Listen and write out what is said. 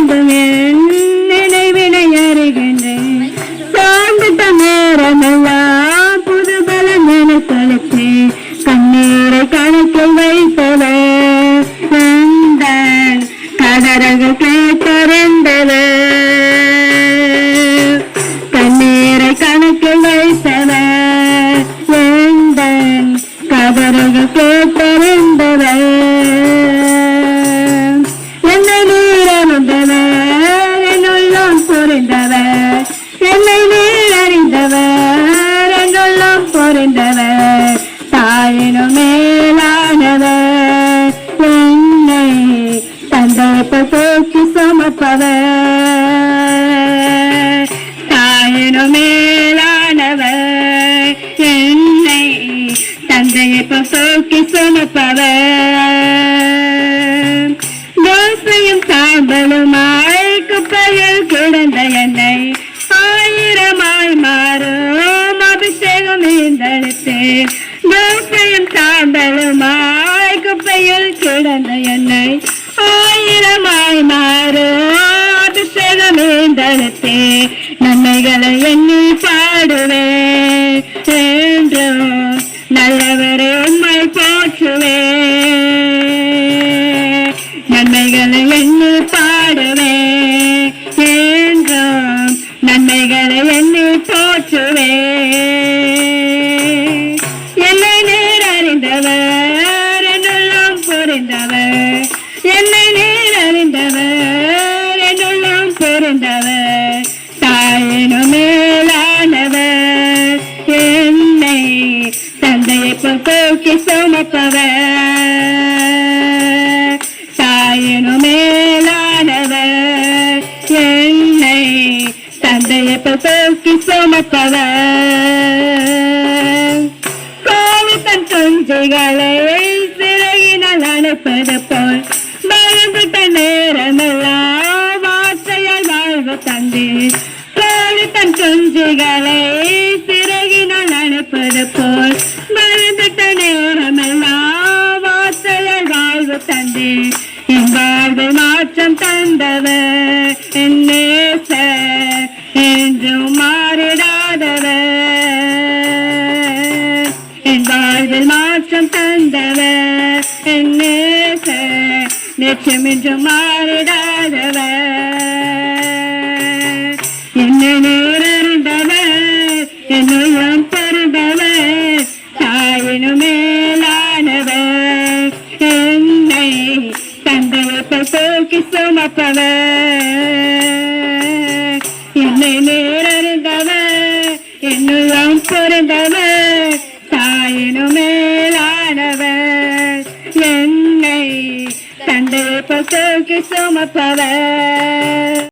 வேண்டும் நினைவினை அறிகின்றேன் சார்ந்துட்ட நேரமெல்லாம் புது பலம் என செலுத்தி கண்ணீரை கணக்கில் வைத்தவர் எந்தன் கதறகள் கேட்டறிந்தவர் கண்ணீரை கணக்கில் வைத்தவர் எந்தன் கேட்டறிந்தவர் தந்தை போக்கி சுமப்பவர் தாயினும் மேலானவர் என்னை தந்தையை போக்கி சுமப்பவர் தோசையும் சாம்பலுமாய் குப்பையில் கிடந்த என்னை ஆயிரமாய் மாறும் அபிஷேகம் ஈந்தெடுத்து தோசையும் சாம்பலுமாய் குப்பையில் கிடந்த என்னை பாடுவேன் என்றும் நல்லவரே உண்மை போற்றுவே. நன்மைகளை எண்ணி பாடுவே என்றும் நன்மைகளை போக்கி சுமப்பவர் தாயினும் மேலானவர் என்னை தந்தையை போக்கி சுமப்பவர் கோவி தன் குஞ்சுகளை சிறகினால் அனுப்பது போல் பயந்துட்ட நேரமெல்லாம் வார்த்தையால் வாழ்வு தந்து கோவி தன் குஞ்சுகளை தந்து மாற்றம் தந்தவர் என் என்றும் மாறிடாதவர் என் மாற்றம் தந்தவர் என் நிச்சயம் என்றும் மாறிடாதவர் தந்தையை போக்கி என்னை நேரந்தவ என்னும் பெருந்தவர் தாயினும் மேலானவ என்னை தந்தை போக்கி சுமப்பவர்